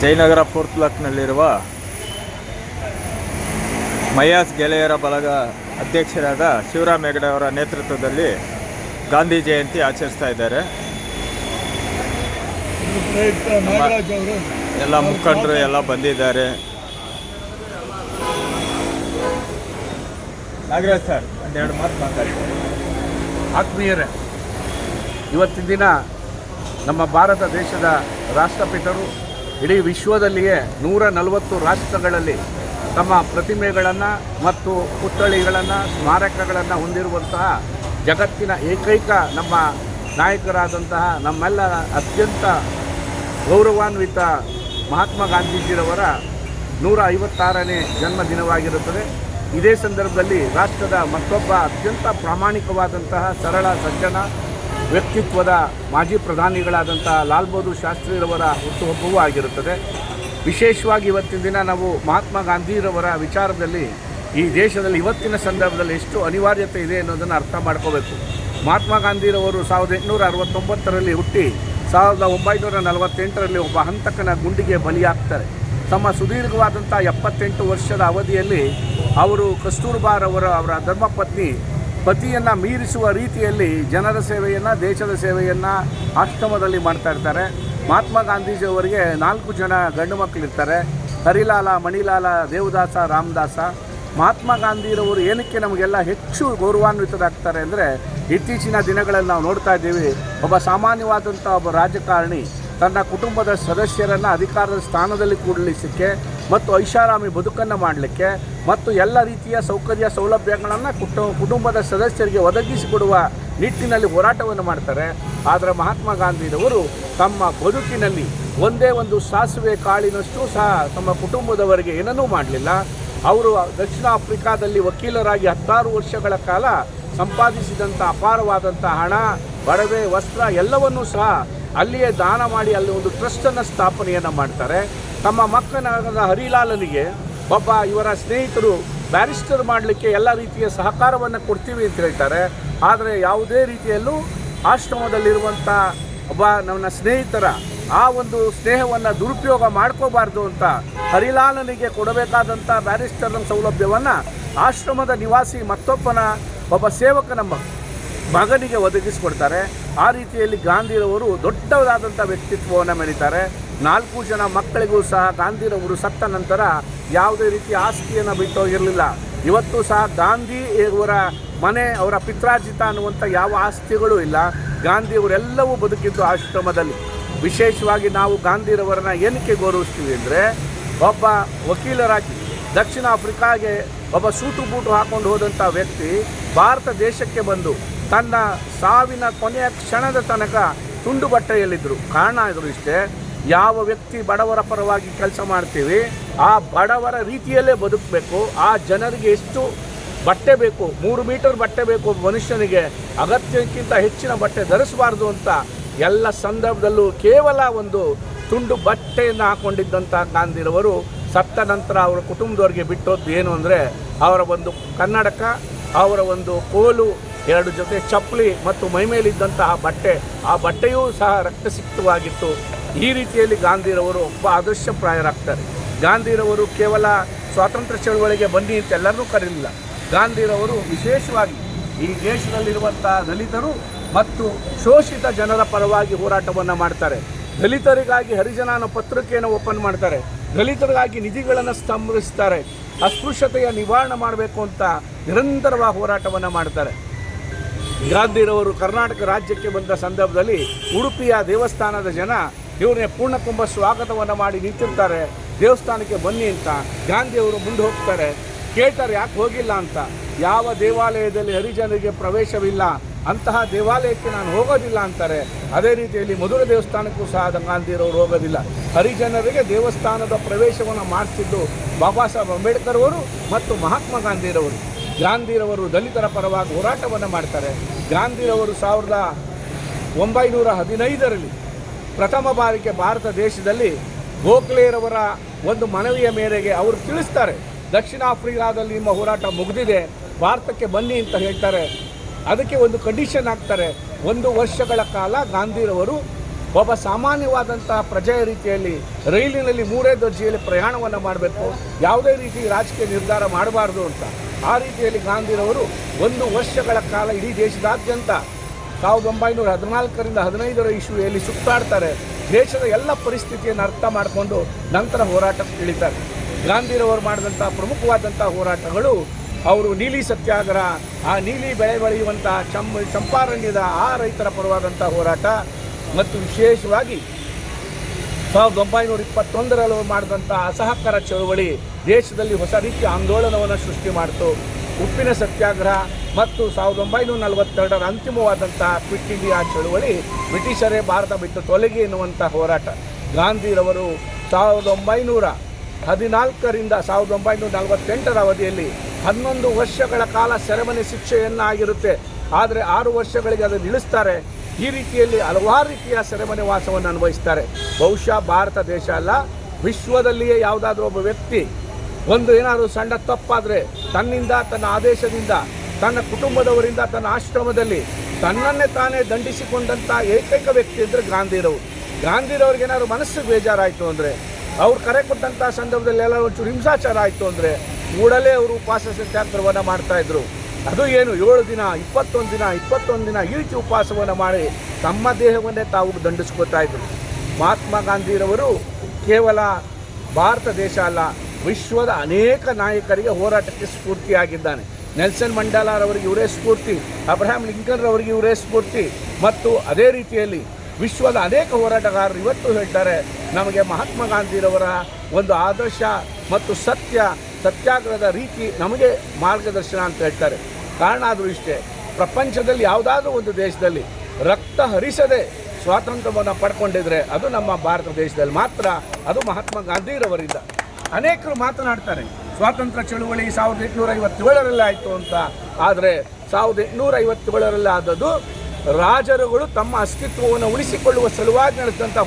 Jayanagar fourth ಬ್ಲಾಕ್ನಲ್ಲಿರುವ Maya's ಗೆಳೆಯರ ಬಳಗ ಅಧ್ಯಕ್ಷರಾದ ಶಿವರಾಮ್ ಹೆಗಡೆ ಅವರ ನೇತೃತ್ವದಲ್ಲಿ ಗಾಂಧಿ ಜಯಂತಿ ಆಚರಿಸ್ತಾ ಇದ್ದಾರೆ. ಎಲ್ಲ ಮುಖಂಡರು ಎಲ್ಲ ಬಂದಿದ್ದಾರೆ. ನಾಗರಾಜ್ ಸರ್, ಒಂದೆರಡು ಮಾತು ಮಾತಾಡಿ. ಆತ್ಮೀಯರೇ, ಇವತ್ತಿನ ದಿನ ನಮ್ಮ ಭಾರತ ದೇಶದ ರಾಷ್ಟ್ರಪಿತರು ಇಡೀ ವಿಶ್ವದಲ್ಲಿಯೇ ನೂರ ನಲವತ್ತು ರಾಷ್ಟ್ರಗಳಲ್ಲಿ ತಮ್ಮ ಪ್ರತಿಮೆಗಳನ್ನು ಮತ್ತು ಪುತ್ಥಳಿಗಳನ್ನು, ಸ್ಮಾರಕಗಳನ್ನು ಹೊಂದಿರುವಂತಹ ಜಗತ್ತಿನ ಏಕೈಕ ನಮ್ಮ ನಾಯಕರಾದಂತಹ ನಮ್ಮೆಲ್ಲ ಅತ್ಯಂತ ಗೌರವಾನ್ವಿತ ಮಹಾತ್ಮ ಗಾಂಧೀಜಿರವರ ನೂರ ಐವತ್ತಾರನೇ ಜನ್ಮದಿನವಾಗಿರುತ್ತದೆ. ಇದೇ ಸಂದರ್ಭದಲ್ಲಿ ರಾಷ್ಟ್ರದ ಮತ್ತೊಬ್ಬ ಅತ್ಯಂತ ಪ್ರಾಮಾಣಿಕವಾದಂತಹ ಸರಳ ಸಜ್ಜನ ವ್ಯಕ್ತಿತ್ವದ ಮಾಜಿ ಪ್ರಧಾನಿಗಳಾದಂಥ ಲಾಲ್ ಬಹದ್ದೂರ್ ಶಾಸ್ತ್ರಿರವರ ಹುಟ್ಟುಹಬ್ಬವೂ ಆಗಿರುತ್ತದೆ. ವಿಶೇಷವಾಗಿ ಇವತ್ತಿನ ದಿನ ನಾವು ಮಹಾತ್ಮ ಗಾಂಧಿರವರ ವಿಚಾರದಲ್ಲಿ ಈ ದೇಶದಲ್ಲಿ ಇವತ್ತಿನ ಸಂದರ್ಭದಲ್ಲಿ ಎಷ್ಟು ಅನಿವಾರ್ಯತೆ ಇದೆ ಅನ್ನೋದನ್ನು ಅರ್ಥ ಮಾಡ್ಕೋಬೇಕು. ಮಹಾತ್ಮ ಗಾಂಧಿರವರು ಸಾವಿರದ ಎಂಟುನೂರ ಅರವತ್ತೊಂಬತ್ತರಲ್ಲಿ ಹುಟ್ಟಿ ಸಾವಿರದ ಒಂಬೈನೂರ ನಲವತ್ತೆಂಟರಲ್ಲಿ ಒಬ್ಬ ಹಂತಕನ ಗುಂಡಿಗೆ ಬಲಿಯಾಗ್ತಾರೆ. ತಮ್ಮ ಸುದೀರ್ಘವಾದಂಥ ಎಪ್ಪತ್ತೆಂಟು ವರ್ಷದ ಅವಧಿಯಲ್ಲಿ ಅವರು ಕಸ್ತೂರ್ಬಾರವರ ಅವರ ಧರ್ಮಪತ್ನಿ ಪತಿಯನ್ನು ಮೀರಿಸುವ ರೀತಿಯಲ್ಲಿ ಜನರ ಸೇವೆಯನ್ನು, ದೇಶದ ಸೇವೆಯನ್ನು ಆಶ್ರಮದಲ್ಲಿ ಮಾಡ್ತಾ ಇರ್ತಾರೆ. ಮಹಾತ್ಮ ಗಾಂಧೀಜಿಯವರಿಗೆ ನಾಲ್ಕು ಜನ ಗಂಡು ಮಕ್ಕಳಿರ್ತಾರೆ ಹರಿಲಾಲ, ಮಣಿಲಾಲ, ದೇವದಾಸ, ರಾಮದಾಸ. ಮಹಾತ್ಮ ಗಾಂಧಿರವರು ಏನಕ್ಕೆ ನಮಗೆಲ್ಲ ಹೆಚ್ಚು ಗೌರವಾನ್ವಿತರಾಗ್ತಾರೆ ಅಂದರೆ ಇತ್ತೀಚಿನ ದಿನಗಳಲ್ಲಿ ನಾವು ನೋಡ್ತಾ ಇದ್ದೀವಿ, ಒಬ್ಬ ಸಾಮಾನ್ಯವಾದಂಥ ಒಬ್ಬ ರಾಜಕಾರಣಿ ತನ್ನ ಕುಟುಂಬದ ಸದಸ್ಯರನ್ನು ಅಧಿಕಾರದ ಸ್ಥಾನದಲ್ಲಿ ಕೂಡಲಿಸಕ್ಕೆ ಮತ್ತು ಐಷಾರಾಮಿ ಬದುಕನ್ನು ಮಾಡಲಿಕ್ಕೆ ಮತ್ತು ಎಲ್ಲ ರೀತಿಯ ಸೌಕರ್ಯ ಸೌಲಭ್ಯಗಳನ್ನು ಕುಟು, ಕುಟುಂಬದ ಸದಸ್ಯರಿಗೆ ಒದಗಿಸಿಕೊಡುವ ನಿಟ್ಟಿನಲ್ಲಿ ಹೋರಾಟವನ್ನು ಮಾಡ್ತಾರೆ. ಆದರೆ ಮಹಾತ್ಮ ಗಾಂಧಿಯವರು ತಮ್ಮ ಬದುಕಿನಲ್ಲಿ ಒಂದೇ ಒಂದು ಸಾಸಿವೆ ಕಾಳಿನಷ್ಟು ಸಹ ತಮ್ಮ ಕುಟುಂಬದವರಿಗೆ ಏನನ್ನೂ ಮಾಡಲಿಲ್ಲ. ಅವರು ದಕ್ಷಿಣ ಆಫ್ರಿಕಾದಲ್ಲಿ ವಕೀಲರಾಗಿ ಹತ್ತಾರು ವರ್ಷಗಳ ಕಾಲ ಸಂಪಾದಿಸಿದಂಥ ಅಪಾರವಾದಂಥ ಹಣ, ಬಡವೆ, ವಸ್ತ್ರ ಎಲ್ಲವನ್ನೂ ಸಹ ಅಲ್ಲಿಯೇ ದಾನ ಮಾಡಿ ಅಲ್ಲಿ ಒಂದು ಟ್ರಸ್ಟನ್ನು ಸ್ಥಾಪನೆಯನ್ನು ಮಾಡ್ತಾರೆ. ತಮ್ಮ ಮಕ್ಕನಾದ ಹರಿಲಾಲನಿಗೆ ಒಬ್ಬ ಇವರ ಸ್ನೇಹಿತರು ಬ್ಯಾರಿಸ್ಟರ್ ಮಾಡಲಿಕ್ಕೆ ಎಲ್ಲ ರೀತಿಯ ಸಹಕಾರವನ್ನು ಕೊಡ್ತೀವಿ ಅಂತ ಹೇಳ್ತಾರೆ. ಆದರೆ ಯಾವುದೇ ರೀತಿಯಲ್ಲೂ ಆಶ್ರಮದಲ್ಲಿರುವಂಥ ಒಬ್ಬ ನನ್ನ ಸ್ನೇಹಿತರ ಆ ಒಂದು ಸ್ನೇಹವನ್ನು ದುರುಪಯೋಗ ಮಾಡ್ಕೋಬಾರ್ದು ಅಂತ ಹರಿಲಾಲನಿಗೆ ಕೊಡಬೇಕಾದಂಥ ಬ್ಯಾರಿಸ್ಟರ್ನ ಸೌಲಭ್ಯವನ್ನು ಆಶ್ರಮದ ನಿವಾಸಿ ಮತ್ತೊಬ್ಬನ ಒಬ್ಬ ಸೇವಕನ ಮಗನಿಗೆ ಒದಗಿಸಿಕೊಡ್ತಾರೆ. ಆ ರೀತಿಯಲ್ಲಿ ಗಾಂಧಿರವರು ದೊಡ್ಡದಾದಂಥ ವ್ಯಕ್ತಿತ್ವವನ್ನು ಮೆರೀತಾರೆ. ನಾಲ್ಕು ಜನ ಮಕ್ಕಳಿಗೂ ಸಹ ಗಾಂಧಿರವರು ಸತ್ತ ನಂತರ ಯಾವುದೇ ರೀತಿ ಆಸ್ತಿಯನ್ನು ಬಿಟ್ಟೋಗಿರಲಿಲ್ಲ ಇವತ್ತು ಸಹ ಗಾಂಧಿ ಇವರ ಮನೆ, ಅವರ ಪಿತ್ರಾರ್ಜಿತ ಅನ್ನುವಂಥ ಯಾವ ಆಸ್ತಿಗಳು ಇಲ್ಲ. ಗಾಂಧಿಯವರೆಲ್ಲವೂ ಬದುಕಿದ್ದು ಆಶ್ರಮದಲ್ಲಿ. ವಿಶೇಷವಾಗಿ ನಾವು ಗಾಂಧಿರವರನ್ನ ಏನಕ್ಕೆ ಗೌರವಿಸ್ತೀವಿ ಅಂದರೆ, ಒಬ್ಬ ವಕೀಲರಾಗಿ ದಕ್ಷಿಣ ಆಫ್ರಿಕಾಗೆ ಒಬ್ಬ ಸೂಟು ಬೂಟು ಹಾಕೊಂಡು ಹೋದಂಥ ವ್ಯಕ್ತಿ ಭಾರತ ದೇಶಕ್ಕೆ ಬಂದು ತನ್ನ ಸಾವಿನ ಕೊನೆಯ ಕ್ಷಣದ ತನಕ ತುಂಡು ಬಟ್ಟೆಯಲ್ಲಿದ್ದರು ಕಾರಣ ಇದ್ರು ಇಷ್ಟೇ ಯಾವ ವ್ಯಕ್ತಿ ಬಡವರ ಪರವಾಗಿ ಕೆಲಸ ಮಾಡ್ತೀವಿ, ಆ ಬಡವರ ರೀತಿಯಲ್ಲೇ ಬದುಕಬೇಕು, ಆ ಜನರಿಗೆ ಎಷ್ಟು ಬಟ್ಟೆ ಬೇಕು, ಮೂರು ಮೀಟರ್ ಬಟ್ಟೆ ಬೇಕು ಮನುಷ್ಯನಿಗೆ, ಅಗತ್ಯಕ್ಕಿಂತ ಹೆಚ್ಚಿನ ಬಟ್ಟೆ ಧರಿಸಬಾರ್ದು ಅಂತ ಎಲ್ಲ ಸಂದರ್ಭದಲ್ಲೂ ಕೇವಲ ಒಂದು ತುಂಡು ಬಟ್ಟೆಯನ್ನು ಹಾಕೊಂಡಿದ್ದಂಥ ಗಾಂಧಿರವರು, ಸತ್ತ ನಂತರ ಅವರ ಕುಟುಂಬದವರಿಗೆ ಬಿಟ್ಟೋದ್ದು ಏನು ಅಂದರೆ, ಅವರ ಒಂದು ಕನ್ನಡಕ, ಅವರ ಒಂದು ಕೋಲು, ಎರಡು ಜೊತೆ ಚಪ್ಪಲಿ ಮತ್ತು ಮೈಮೇಲಿದ್ದಂತಹ ಬಟ್ಟೆ, ಆ ಬಟ್ಟೆಯೂ ಸಹ ರಕ್ತಸಿಕ್ತವಾಗಿತ್ತು. ಈ ರೀತಿಯಲ್ಲಿ ಗಾಂಧಿರವರು ಒಬ್ಬ ಆದರ್ಶಪ್ರಾಯರಾಗ್ತಾರೆ. ಗಾಂಧಿರವರು ಕೇವಲ ಸ್ವಾತಂತ್ರ್ಯ ಚಳವಳಿಗೆ ಬನ್ನಿ ಅಂತ ಎಲ್ಲರನ್ನೂ ಕರೀಲಿಲ್ಲ. ಗಾಂಧಿರವರು ವಿಶೇಷವಾಗಿ ಈ ದೇಶದಲ್ಲಿರುವಂಥ ದಲಿತರು ಮತ್ತು ಶೋಷಿತ ಜನರ ಪರವಾಗಿ ಹೋರಾಟವನ್ನು ಮಾಡ್ತಾರೆ. ದಲಿತರಿಗಾಗಿ ಹರಿಜನನ ಪತ್ರಿಕೆಯನ್ನು ಓಪನ್ ಮಾಡ್ತಾರೆ. ದಲಿತರಿಗಾಗಿ ನಿಧಿಗಳನ್ನು ಸ್ತಂಭಿಸ್ತಾರೆ ಅಸ್ಪೃಶ್ಯತೆಯ ನಿವಾರಣೆ ಮಾಡಬೇಕು ಅಂತ ನಿರಂತರವಾಗಿ ಹೋರಾಟವನ್ನು ಮಾಡ್ತಾರೆ. ಗಾಂಧಿರವರು ಕರ್ನಾಟಕ ರಾಜ್ಯಕ್ಕೆ ಬಂದ ಸಂದರ್ಭದಲ್ಲಿ ಉಡುಪಿಯ ದೇವಸ್ಥಾನದ ಜನ ಇವ್ರನ್ನೇ ಪೂರ್ಣಕುಂಭ ಸ್ವಾಗತವನ್ನು ಮಾಡಿ ನಿಂತಿರ್ತಾರೆ. ದೇವಸ್ಥಾನಕ್ಕೆ ಬನ್ನಿ ಅಂತ. ಗಾಂಧಿಯವರು ಮುಂದೆ ಹೋಗ್ತಾರೆ. ಕೇಳ್ತಾರೆ, ಯಾಕೆ ಹೋಗಿಲ್ಲ ಅಂತ. ಯಾವ ದೇವಾಲಯದಲ್ಲಿ ಹರಿಜನರಿಗೆ ಪ್ರವೇಶವಿಲ್ಲ, ಅಂತಹ ದೇವಾಲಯಕ್ಕೆ ನಾನು ಹೋಗೋದಿಲ್ಲ ಅಂತಾರೆ. ಅದೇ ರೀತಿಯಲ್ಲಿ ಮಧುರ ದೇವಸ್ಥಾನಕ್ಕೂ ಸಹ ಗಾಂಧಿಯವರು ಹೋಗೋದಿಲ್ಲ. ಹರಿಜನರಿಗೆ ದೇವಸ್ಥಾನದ ಪ್ರವೇಶವನ್ನು ಮಾಡಿಸಿದ್ದು ಬಾಬಾ ಸಾಹೇಬ್ ಅಂಬೇಡ್ಕರ್ ಅವರು ಮತ್ತು ಮಹಾತ್ಮ ಗಾಂಧಿರವರು. ಗಾಂಧಿರವರು ದಲಿತರ ಪರವಾಗಿ ಹೋರಾಟವನ್ನು ಮಾಡ್ತಾರೆ. ಗಾಂಧಿರವರು ಸಾವಿರದ ಒಂಬೈನೂರ ಹದಿನೈದರಲ್ಲಿ ಪ್ರಥಮ ಬಾರಿಗೆ ಭಾರತ ದೇಶದಲ್ಲಿ ಗೋಖಲೆರವರ ಒಂದು ಮನವಿಯ ಮೇರೆಗೆ ಅವರು ತಿಳಿಸ್ತಾರೆ, ದಕ್ಷಿಣ ಆಫ್ರಿಕಾದಲ್ಲಿ ನಿಮ್ಮ ಹೋರಾಟ ಮುಗಿದಿದೆ, ಭಾರತಕ್ಕೆ ಬನ್ನಿ ಅಂತ ಹೇಳ್ತಾರೆ. ಅದಕ್ಕೆ ಒಂದು ಕಂಡೀಷನ್ ಹಾಕ್ತಾರೆ. ಒಂದು ವರ್ಷಗಳ ಕಾಲ ಗಾಂಧಿರವರು ಒಬ್ಬ ಸಾಮಾನ್ಯವಾದಂತಹ ಪ್ರಜೆಯ ರೀತಿಯಲ್ಲಿ ರೈಲಿನಲ್ಲಿ ಮೂರೇ ದರ್ಜೆಯಲ್ಲಿ ಪ್ರಯಾಣವನ್ನು ಮಾಡಬೇಕು. ಯಾವುದೇ ರೀತಿ ರಾಜಕೀಯ ನಿರ್ಧಾರ ಮಾಡಬಾರ್ದು ಅಂತ. ಆ ರೀತಿಯಲ್ಲಿ ಗಾಂಧಿಯವರು ಒಂದು ವರ್ಷಗಳ ಕಾಲ ಇಡೀ ದೇಶದಾದ್ಯಂತ ಸಾವಿರದ ಒಂಬೈನೂರ ಹದಿನಾಲ್ಕರಿಂದ ಹದಿನೈದರ ಇಶ್ಯೂಯಲ್ಲಿ ಸುತ್ತಾಡ್ತಾರೆ. ದೇಶದ ಎಲ್ಲ ಪರಿಸ್ಥಿತಿಯನ್ನು ಅರ್ಥ ಮಾಡಿಕೊಂಡು ನಂತರ ಹೋರಾಟಕ್ಕೆ ಇಳಿತಾರೆ. ಗಾಂಧಿರವರು ಮಾಡಿದಂಥ ಪ್ರಮುಖವಾದಂಥ ಹೋರಾಟಗಳು ಅವರು ನೀಲಿ ಸತ್ಯಾಗ್ರಹ, ಆ ನೀಲಿ ಬೆಳೆ ಬೆಳೆಯುವಂಥ ಚಂ ಚಂಪಾರಣ್ಯದ ಆ ರೈತರ ಪರವಾದಂಥ ಹೋರಾಟ ಮತ್ತು ವಿಶೇಷವಾಗಿ ಸಾವಿರದ ಒಂಬೈನೂರ ಇಪ್ಪತ್ತೊಂದರಲ್ಲಿ ಮಾಡಿದಂಥ ಅಸಹಕಾರ ಚಳುವಳಿ ದೇಶದಲ್ಲಿ ಹೊಸ ರೀತಿಯ ಆಂದೋಲನವನ್ನು ಸೃಷ್ಟಿ ಮಾಡಿತು. ಉಪ್ಪಿನ ಸತ್ಯಾಗ್ರಹ ಮತ್ತು ಸಾವಿರದ ಒಂಬೈನೂರ ನಲವತ್ತೆರಡರ ಅಂತಿಮವಾದಂತಹ ಕ್ವಿಟ್ ಇಂಡಿಯಾ ಚಳುವಳಿ ಬ್ರಿಟಿಷರೇ ಭಾರತ ಬಿಟ್ಟು ತೊಲಗಿ ಎನ್ನುವಂಥ ಹೋರಾಟ. ಗಾಂಧಿರವರು ಸಾವಿರದ ಒಂಬೈನೂರ ಹದಿನಾಲ್ಕರಿಂದ ಸಾವಿರದ ಒಂಬೈನೂರ ನಲವತ್ತೆಂಟರ ಅವಧಿಯಲ್ಲಿ ಹನ್ನೊಂದು ವರ್ಷಗಳ ಕಾಲ ಸೆರೆಮನೆ ಶಿಕ್ಷೆಯನ್ನಾಗಿರುತ್ತೆ. ಆದರೆ ಆರು ವರ್ಷಗಳಿಗೆ ಅದನ್ನು ಇಳಿಸ್ತಾರೆ ಈ ರೀತಿಯಲ್ಲಿ ಹಲವಾರು ರೀತಿಯ ಸೆರೆಮನೆ ವಾಸವನ್ನು ಅನುಭವಿಸ್ತಾರೆ. ಬಹುಶಃ ಭಾರತ ದೇಶ ಅಲ್ಲ, ವಿಶ್ವದಲ್ಲಿಯೇ ಯಾವುದಾದ್ರೂ ಒಬ್ಬ ವ್ಯಕ್ತಿ ಒಂದು ಏನಾದರೂ ಸಣ್ಣ ತಪ್ಪಾದರೆ ತನ್ನಿಂದ ತನ್ನ ಆದೇಶದಿಂದ ತನ್ನ ಕುಟುಂಬದವರಿಂದ ತನ್ನ ಆಶ್ರಮದಲ್ಲಿ ತನ್ನನ್ನೇ ತಾನೇ ದಂಡಿಸಿಕೊಂಡಂಥ ಏಕೈಕ ವ್ಯಕ್ತಿ ಅಂದರೆ ಗಾಂಧಿರವರು. ಗಾಂಧಿರವ್ರಿಗೆ ಏನಾದ್ರು ಮನಸ್ಸಿಗೆ ಬೇಜಾರಾಯಿತು ಅಂದರೆ, ಅವ್ರು ಕರೆ ಕೊಟ್ಟಂಥ ಸಂದರ್ಭದಲ್ಲಿ ಎಲ್ಲ ಒಂಚೂರು ಹಿಂಸಾಚಾರ ಆಯಿತು ಅಂದರೆ, ಕೂಡಲೇ ಅವರು ಉಪವಾಸ ಸತ್ಯಾಗ್ರಹವನ್ನು ಮಾಡ್ತಾಯಿದ್ರು ಅದು ಏನು, ಏಳು ದಿನ, ಇಪ್ಪತ್ತೊಂದು ದಿನ ಇಪ್ಪತ್ತೊಂದು ದಿನ ಈ ರೀತಿ ಉಪವಾಸವನ್ನು ಮಾಡಿ ತಮ್ಮ ದೇಹವನ್ನೇ ತಾವು ದಂಡಿಸ್ಕೋತಾ ಇದ್ರು. ಮಹಾತ್ಮ ಗಾಂಧಿರವರು ಕೇವಲ ಭಾರತ ದೇಶ ಅಲ್ಲ, ವಿಶ್ವದ ಅನೇಕ ನಾಯಕರಿಗೆ ಹೋರಾಟಕ್ಕೆ ಸ್ಫೂರ್ತಿಯಾಗಿದ್ದಾನೆ. ನೆಲ್ಸನ್ ಮಂಡಲಾರವರಿಗೆ ಇವರೇ ಸ್ಫೂರ್ತಿ, ಅಬ್ರಹಾಂ ಲಿಂಕನ್ರವರಿಗೆ ಇವರೇ ಸ್ಫೂರ್ತಿ ಮತ್ತು ಅದೇ ರೀತಿಯಲ್ಲಿ ವಿಶ್ವದ ಅನೇಕ ಹೋರಾಟಗಾರರು ಇವತ್ತು ಹೇಳ್ತಾರೆ, ನಮಗೆ ಮಹಾತ್ಮ ಗಾಂಧಿರವರ ಒಂದು ಆದರ್ಶ ಮತ್ತು ಸತ್ಯ, ಸತ್ಯಾಗ್ರಹದ ರೀತಿ ನಮಗೆ ಮಾರ್ಗದರ್ಶನ ಅಂತ ಹೇಳ್ತಾರೆ. ಕಾರಣ ಆದರೂ ಇಷ್ಟೇ, ಪ್ರಪಂಚದಲ್ಲಿ ಯಾವುದಾದ್ರೂ ಒಂದು ದೇಶದಲ್ಲಿ ರಕ್ತ ಹರಿಸದೆ ಸ್ವಾತಂತ್ರ್ಯವನ್ನು ಪಡ್ಕೊಂಡಿದ್ರೆ ಅದು ನಮ್ಮ ಭಾರತ ದೇಶದಲ್ಲಿ ಮಾತ್ರ, ಅದು ಮಹಾತ್ಮ ಗಾಂಧಿರವರಿಂದ. ಅನೇಕರು ಮಾತನಾಡ್ತಾರೆ ಸ್ವಾತಂತ್ರ್ಯ ಚಳುವಳಿ ಸಾವಿರದ ಎಂಟುನೂರ ಐವತ್ತೇಳರಲ್ಲಿ ಆಯಿತು ಅಂತ. ಆದರೆ ಸಾವಿರದ ಎಂಟುನೂರ ಐವತ್ತೇಳರಲ್ಲಿ ಆದದ್ದು ರಾಜರುಗಳು ತಮ್ಮ ಅಸ್ತಿತ್ವವನ್ನು ಉಳಿಸಿಕೊಳ್ಳುವ ಸಲುವಾಗಿ ನಡೆಸಿದಂಥ